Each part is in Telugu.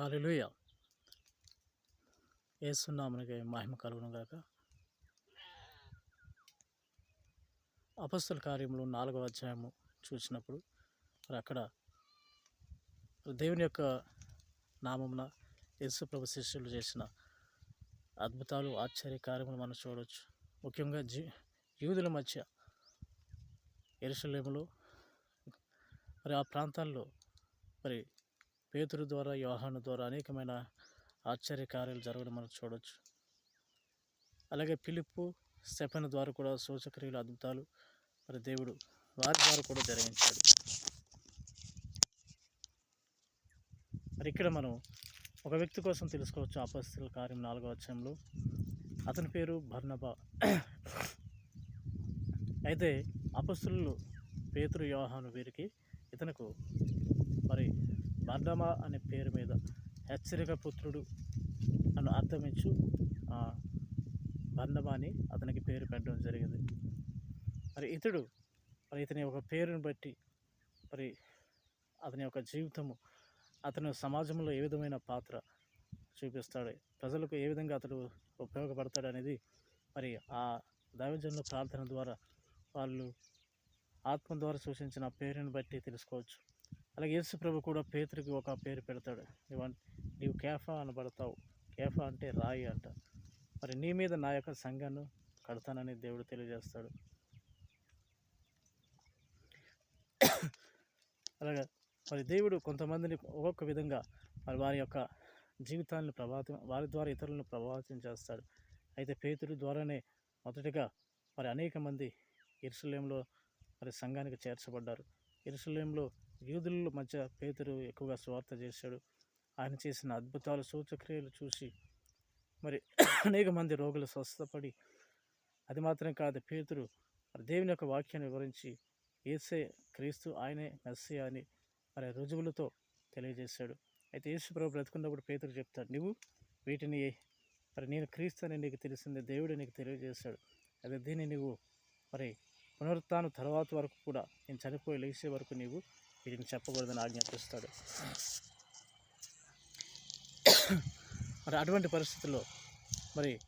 హాలెలూయ. ఏసునామనికి మహిమ కలుగును గాక అపస్తుల కార్యములు నాలుగవ అధ్యాయము చూసినప్పుడు మరి అక్కడ దేవుని యొక్క నామమున యేసు ప్రభు శిష్యులు చేసిన అద్భుతాలు ఆశ్చర్య కార్యములు మనం చూడవచ్చు ముఖ్యంగా జీ యూదుల మధ్య ఎరుసలేములో మరి ఆ ప్రాంతాల్లో మరి పేతురు ద్వారా యోహాను ద్వారా అనేకమైన ఆశ్చర్య కార్యాలు జరగడం మనం చూడవచ్చు అలాగే పిలుపు స్టెఫన్ ద్వారా కూడా సూచక్రియలు అద్భుతాలు మరి దేవుడు వారి ద్వారా కూడా జరిగించాడు. మరి ఇక్కడ మనం ఒక వ్యక్తి కోసం తెలుసుకోవచ్చు అపస్తుల కార్యం నాలుగో అధ్యాయంలో. అతని పేరు భర్ణబా అయితే అపస్తులు పేతురు యోహాను వీరికి ఇతనుకు మరి బర్ధమ అనే పేరు మీద హెచ్చరిక పుత్రుడు అని అర్థమించు బంధమ అని అతనికి పేరు పెట్టడం జరిగింది. మరి ఇతడు మరి ఇతని ఒక పేరును బట్టి మరి అతని యొక్క జీవితము అతను సమాజంలో ఏ విధమైన పాత్ర చూపిస్తాడు ప్రజలకు ఏ విధంగా అతడు ఉపయోగపడతాడు అనేది మరి ఆ దైవజనుల ప్రార్థన ద్వారా వాళ్ళు ఆత్మ ద్వారా సూచించిన పేరుని బట్టి తెలుసుకోవచ్చు. అలాగే యేసు ప్రభు కూడా పేతురికి ఒక పేరు పెడతాడు. నీవు నీవు కేఫా అనబడతావు. కేఫా అంటే రాయి అంట. మరి నీ మీద నా యొక్క సంఘాన్ని కడతానని దేవుడు తెలియజేస్తాడు. అలాగే మరి దేవుడు కొంతమందిని ఒక్కొక్క విధంగా మరి వారి యొక్క జీవితాలను ప్రభావితం వారి ద్వారా ఇతరులను ప్రభావితం చేస్తాడు. అయితే పేతుడు ద్వారానే మొదటిగా మరి అనేక మంది ఇరుసలేంలో మరి సంఘానికి చేర్చబడ్డారు. ఇరుసలేంలో యూదుల మధ్య పేదరు ఎక్కువగా స్వార్థ చేశాడు. ఆయన చేసిన అద్భుతాలు సూచక్రియలు చూసి మరి అనేక మంది రోగులు స్వస్థపడి అది మాత్రం కాదు పేతురు మరి దేవుని యొక్క వాక్యాన్ని వివరించి ఏసే క్రీస్తు ఆయనే మెస్సి అని మరి రుజువులతో తెలియజేశాడు. అయితే యేసు ప్రభు బ్రతుకున్నప్పుడు పేతురు చెప్తాడు నువ్వు వీటిని మరి నేను క్రీస్తు అని నీకు తెలిసింది దేవుడు నీకు తెలియజేశాడు. అదే దీన్ని నువ్వు మరి పునరుత్న తర్వాత వరకు కూడా నేను చనిపోయి లేచే వరకు నీవు వీటిని చెప్పకూడదని ఆజ్ఞాపిస్తాడు. మరి అటువంటి పరిస్థితుల్లో మరి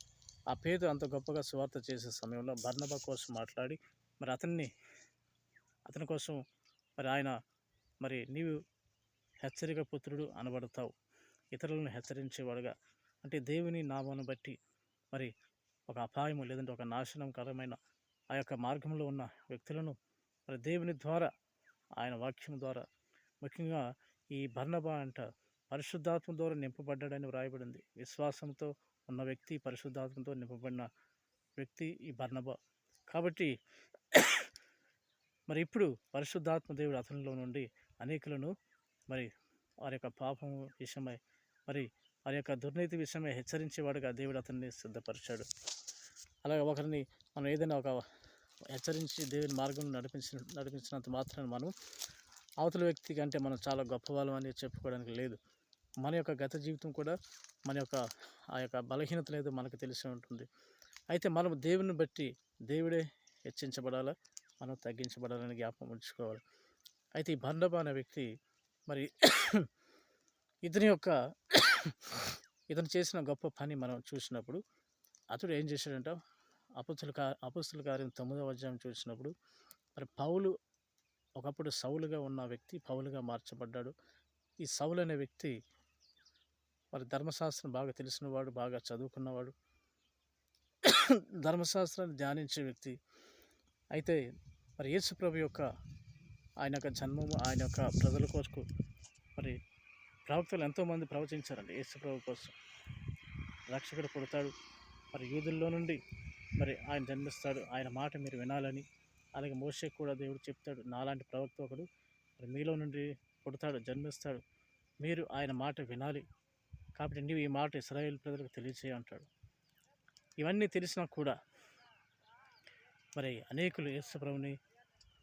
ఆ పేరు అంత గొప్పగా సువార్త చేసే సమయంలో బర్ణబ కోసం మాట్లాడి మరి అతన్ని అతని కోసం మరి ఆయన మరి నీవు హెచ్చరిక పుత్రుడు అనబడతావు. ఇతరులను హెచ్చరించేవాడుగా. అంటే దేవుని నామాను బట్టి మరి ఒక అపాయము లేదంటే ఒక నాశనంకరమైన ఆ యొక్క మార్గంలో ఉన్న వ్యక్తులను మరి దేవుని ద్వారా ఆయన వాక్యం ద్వారా. ముఖ్యంగా ఈ బర్ణబా అంట పరిశుద్ధాత్మ ద్వారా నింపబడ్డాడని వ్రాయబడింది. విశ్వాసంతో ఉన్న వ్యక్తి పరిశుద్ధాత్మతో నింపబడిన వ్యక్తి ఈ బర్ణబా కాబట్టి మరి ఇప్పుడు పరిశుద్ధాత్మ దేవుడు అతనిలో నుండి అనేకులను మరి వారి యొక్క పాపం విషయమై మరి వారి యొక్క దుర్నీతి విషయమై హెచ్చరించేవాడుగా దేవుడు అతన్ని సిద్ధపరిచాడు. అలాగే ఒకరిని మనం ఏదైనా ఒక హెచ్చరించి దేవుని మార్గం నడిపించిన నడిపించినంత మాత్రమే మనం అవతల వ్యక్తి కంటే మనం చాలా గొప్పవాళ్ళం అని చెప్పుకోవడానికి లేదు. మన యొక్క గత జీవితం కూడా మన యొక్క ఆ యొక్క బలహీనత లేదు మనకు తెలిసి ఉంటుంది. అయితే మనం దేవుని బట్టి దేవుడే హెచ్చించబడాలా? మనం తగ్గించబడాలని జ్ఞాపకం ఉంచుకోవాలి. అయితే ఈ బండబ అనే వ్యక్తి మరి ఇతని యొక్క ఇతను చేసిన గొప్ప పని మనం చూసినప్పుడు అతడు ఏం చేశాడంటే? అపుస్తుల కా అపుస్తుల కార్యం తొమ్మిదవ అధ్యాయం చూసినప్పుడు మరి పౌలు ఒకప్పుడు సౌలుగా ఉన్న వ్యక్తి పౌలుగా మార్చబడ్డాడు. ఈ సౌలు అనే వ్యక్తి మరి ధర్మశాస్త్రం బాగా తెలిసినవాడు బాగా చదువుకున్నవాడు. ధర్మశాస్త్రాన్ని ధ్యానించే వ్యక్తి. అయితే మరి యేసుప్రభు యొక్క ఆయన యొక్క జన్మము ఆయన యొక్క ప్రజల కోసం మరి ప్రవక్తలు ఎంతోమంది ప్రవచించారండి యేసుప్రభు కోసం. రక్షకుడు పుడతాడు. మరి యూదుల్లో నుండి మరి ఆయన జన్మిస్తాడు. ఆయన మాట మీరు వినాలని. అలాగే మోషకు కూడా దేవుడు చెప్తాడు. నాలాంటి ప్రవక్త ఒకడు మరి మీలో నుండి పుడతాడు జన్మిస్తాడు. మీరు ఆయన మాట వినాలి. కాబట్టి నీవు ఈ మాట ఇస్రాయేల్ ప్రజలకు తెలియచేయ అంటాడు. ఇవన్నీ తెలిసినా కూడా మరి అనేకులు యేసుప్రభుని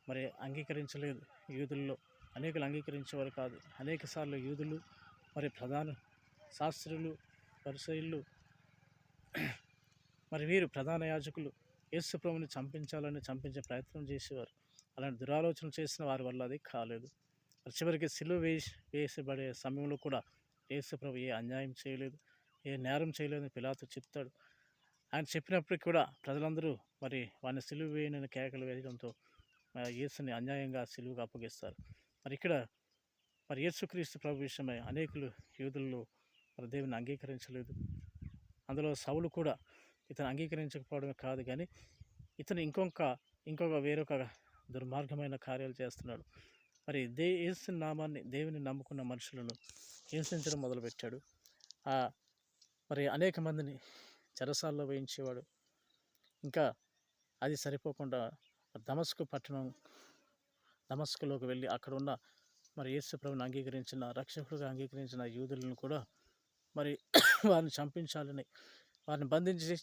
మరి అంగీకరించలేదు. యూదుల్లో అనేకులు అంగీకరించేవారు కాదు. అనేక సార్లు యూదులు మరి ప్రధాన శాస్త్రులు పరిశైలు మరి వీరు ప్రధాన యాజకులు యేసుప్రభుని చంపించాలని చంపించే ప్రయత్నం చేసేవారు. అలాంటి దురాలోచన చేసిన వారి వల్ల అది కాలేదు. మరి చివరికి సిలువ వేసి వేసబడే సమయంలో కూడా యేసు ప్రభు ఏ అన్యాయం చేయలేదు ఏ నేరం చేయలేదని పిలాతు చెప్తాడు. ఆయన చెప్పినప్పటికీ కూడా ప్రజలందరూ మరి వాడిని సిలువ వేయనని కేకలు వేయడంతో యేసుని అన్యాయంగా సిలువుగా అప్పగిస్తారు. మరి ఇక్కడ మరి యేసుక్రీస్తు ప్రభు విషయమై అనేకులు యూదుల్లో మరి దేవుని అంగీకరించలేదు. అందులో సౌలు కూడా ఇతను అంగీకరించకపోవడమే కాదు కానీ ఇతను ఇంకొక ఇంకొక వేరొక దుర్మార్గమైన కార్యాలు చేస్తున్నాడు. మరి దే ఏసు నామాన్ని దేవుని నమ్ముకున్న మనుషులను హింసించడం మొదలుపెట్టాడు. ఆ మరి అనేక మందిని చెరసాల్లో వేయించేవాడు. ఇంకా అది సరిపోకుండా దమస్కు పట్టణం దమస్కులోకి వెళ్ళి అక్కడ ఉన్న మరి యేసు ప్రభుని అంగీకరించిన రక్షకుడుగా అంగీకరించిన యూదులను కూడా మరి వారిని చంపించాలని వారిని బంధించి